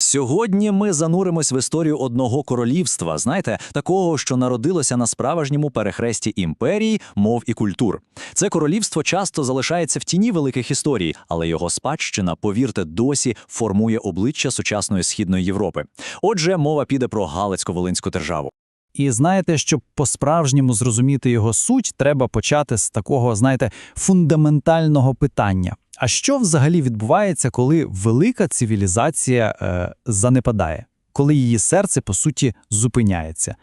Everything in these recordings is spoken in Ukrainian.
Сьогодні ми зануримось в історію одного королівства, знаєте, такого, що народилося на справжньому перехресті імперії, мов і культур. Це королівство часто залишається в тіні великих історій, але його спадщина, повірте, досі формує обличчя сучасної східної Європи. Отже, мова піде про Галицько-Волинську державу. І знаєте, щоб по-справжньому зрозуміти його суть, треба почати з такого, знаєте, фундаментального питання. А що взагалі відбувається, коли велика цивілізація е, занепадає, коли її серце, по суті, зупиняється?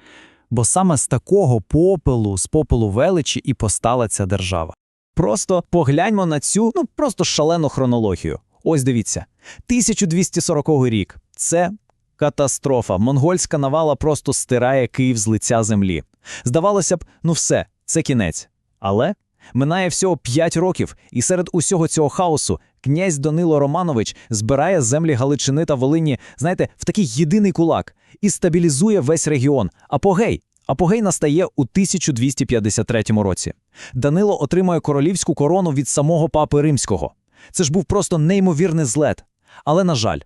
Бо саме з такого попелу, з попелу величі і постала ця держава. Просто погляньмо на цю, ну просто шалену хронологію. Ось дивіться, 1240 рік. Це Катастрофа. Монгольська навала просто стирає Київ з лиця землі. Здавалося б, ну все, це кінець. Але минає всього 5 років, і серед усього цього хаосу князь Данило Романович збирає землі Галичини та Волині, знаєте, в такий єдиний кулак і стабілізує весь регіон. Апогей. Апогей настає у 1253 році. Данило отримує королівську корону від самого папи римського. Це ж був просто неймовірний злет. Але, на жаль,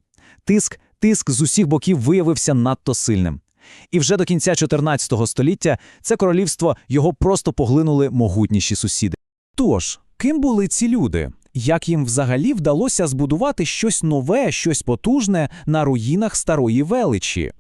тиск тиск з усіх боків виявився надто сильним. І вже до кінця 14 століття це королівство його просто поглинули могутніші сусіди. Тож, ким були ці люди? Як їм взагалі вдалося збудувати щось нове, щось потужне на руїнах старої величі?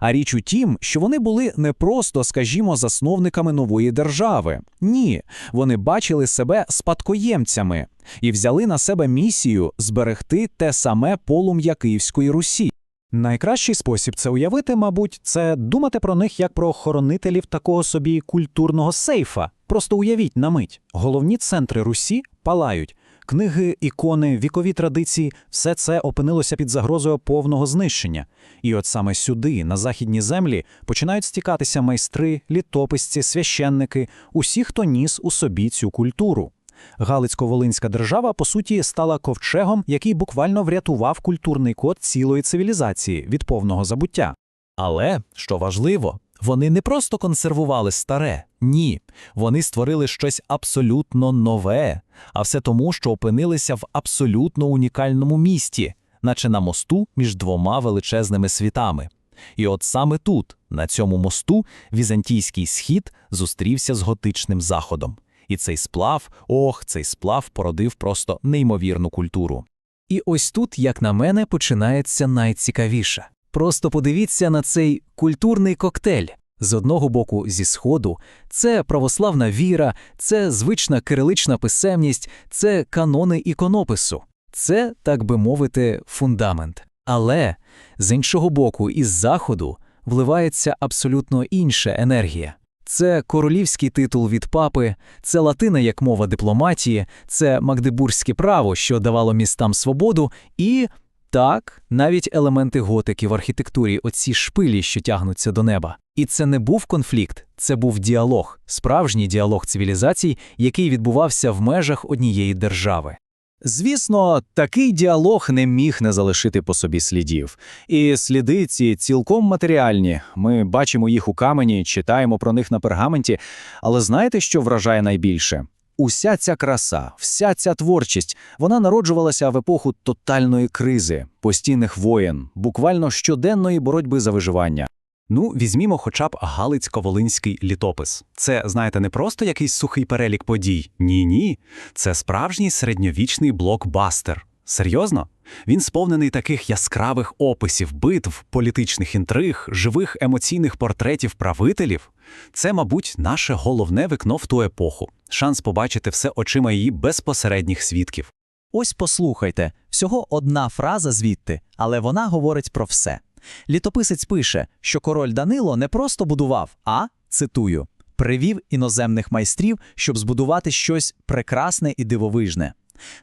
А річ у тім, що вони були не просто, скажімо, засновниками нової держави. Ні, вони бачили себе спадкоємцями і взяли на себе місію зберегти те саме полум'я Київської Русі. Найкращий спосіб це уявити, мабуть, це думати про них як про охоронителів такого собі культурного сейфа. Просто уявіть на мить. Головні центри Русі палають. Книги, ікони, вікові традиції все це опинилося під загрозою повного знищення. І от саме сюди, на західні землі, починають стікатися майстри, літописці, священники, усі, хто ніс у собі цю культуру. Галицько-Волинська держава, по суті, стала ковчегом, який буквально врятував культурний код цілої цивілізації від повного забуття. Але, що важливо, вони не просто консервували старе, ні, вони створили щось абсолютно нове, а все тому, що опинилися в абсолютно унікальному місті, наче на мосту між двома величезними світами. І от саме тут, на цьому мосту, візантійський схід зустрівся з готичним заходом. І цей сплав, ох, цей сплав породив просто неймовірну культуру. І ось тут, як на мене, починається найцікавіше. Просто подивіться на цей культурний коктейль. З одного боку, зі сходу, це православна віра, це звична кирилична писемність, це канони іконопису, це, так би мовити, фундамент. Але з іншого боку, із заходу вливається абсолютно інша енергія. Це королівський титул від папи, це латина як мова дипломатії, це магдебурзьке право, що давало містам свободу, і так, навіть елементи готики в архітектурі, оці шпилі, що тягнуться до неба. І це не був конфлікт, це був діалог, справжній діалог цивілізацій, який відбувався в межах однієї держави. Звісно, такий діалог не міг не залишити по собі слідів. І сліди ці цілком матеріальні. Ми бачимо їх у камені, читаємо про них на пергаменті. Але знаєте, що вражає найбільше? Уся ця краса, вся ця творчість, вона народжувалася в епоху тотальної кризи, постійних воєн, буквально щоденної боротьби за виживання. Ну, візьмімо хоча б Галицько-Волинський літопис. Це, знаєте, не просто якийсь сухий перелік подій. Ні-ні. Це справжній середньовічний блокбастер. Серйозно? Він сповнений таких яскравих описів, битв, політичних інтриг, живих емоційних портретів правителів. Це, мабуть, наше головне вікно в ту епоху, шанс побачити все очима її безпосередніх свідків. Ось послухайте, всього одна фраза звідти, але вона говорить про все. Літописець пише, що король Данило не просто будував, а цитую, привів іноземних майстрів, щоб збудувати щось прекрасне і дивовижне.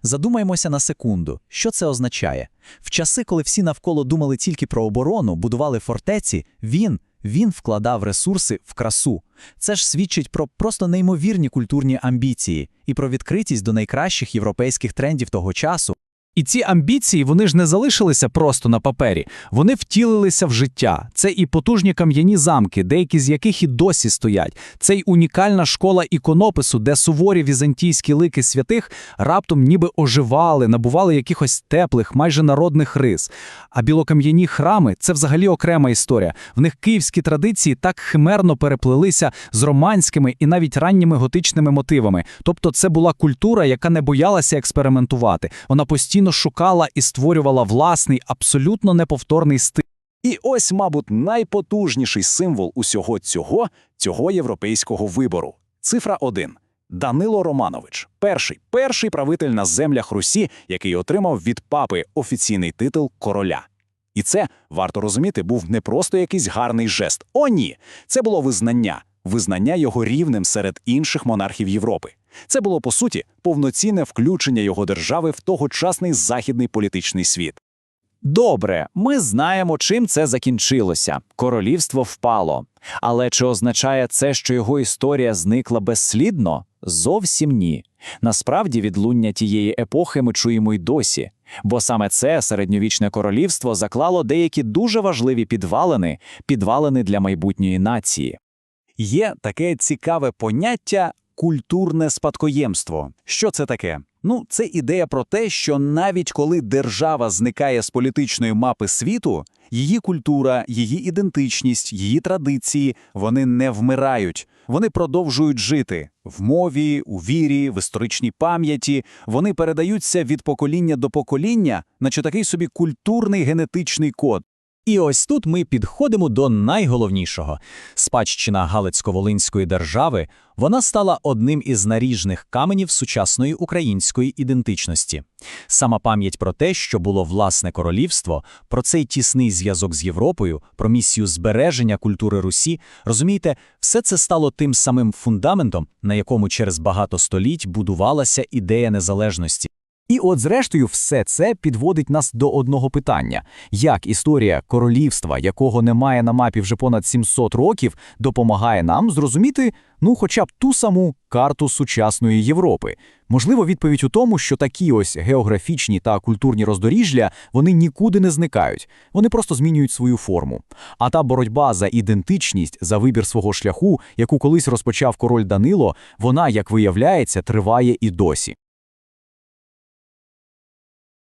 Задумаємося на секунду, що це означає. В часи, коли всі навколо думали тільки про оборону, будували фортеці, він, він вкладав ресурси в красу. Це ж свідчить про просто неймовірні культурні амбіції і про відкритість до найкращих європейських трендів того часу. І ці амбіції вони ж не залишилися просто на папері, вони втілилися в життя. Це і потужні кам'яні замки, деякі з яких і досі стоять. Це й унікальна школа іконопису, де суворі візантійські лики святих раптом ніби оживали, набували якихось теплих, майже народних рис. А білокам'яні храми це взагалі окрема історія. В них київські традиції так химерно переплелися з романськими і навіть ранніми готичними мотивами. Тобто, це була культура, яка не боялася експериментувати. Вона постійно шукала і створювала власний, абсолютно неповторний стиль. І ось, мабуть, найпотужніший символ усього цього цього європейського вибору. Цифра 1. Данило Романович, перший, перший правитель на землях Русі, який отримав від папи офіційний титул короля. І це, варто розуміти, був не просто якийсь гарний жест. О, ні! Це було визнання, визнання його рівнем серед інших монархів Європи. Це було, по суті, повноцінне включення його держави в тогочасний західний політичний світ. Добре, ми знаємо, чим це закінчилося. Королівство впало. Але чи означає це, що його історія зникла безслідно? Зовсім ні. Насправді відлуння тієї епохи ми чуємо й досі. Бо саме це середньовічне королівство заклало деякі дуже важливі підвалини, підвалини для майбутньої нації. Є таке цікаве поняття культурне спадкоємство. Що це таке? Ну, це ідея про те, що навіть коли держава зникає з політичної мапи світу, її культура, її ідентичність, її традиції вони не вмирають. Вони продовжують жити в мові, у вірі, в історичній пам'яті. Вони передаються від покоління до покоління, наче такий собі культурний генетичний код. І ось тут ми підходимо до найголовнішого. Спадщина Галицько-Волинської держави, вона стала одним із наріжних каменів сучасної української ідентичності. Сама пам'ять про те, що було власне королівство, про цей тісний зв'язок з Європою, про місію збереження культури Русі, розумієте, все це стало тим самим фундаментом, на якому через багато століть будувалася ідея незалежності. І от, зрештою, все це підводить нас до одного питання: як історія королівства, якого немає на мапі вже понад 700 років, допомагає нам зрозуміти, ну, хоча б ту саму карту сучасної Європи? Можливо, відповідь у тому, що такі ось географічні та культурні роздоріжжя вони нікуди не зникають, вони просто змінюють свою форму. А та боротьба за ідентичність, за вибір свого шляху, яку колись розпочав король Данило, вона, як виявляється, триває і досі.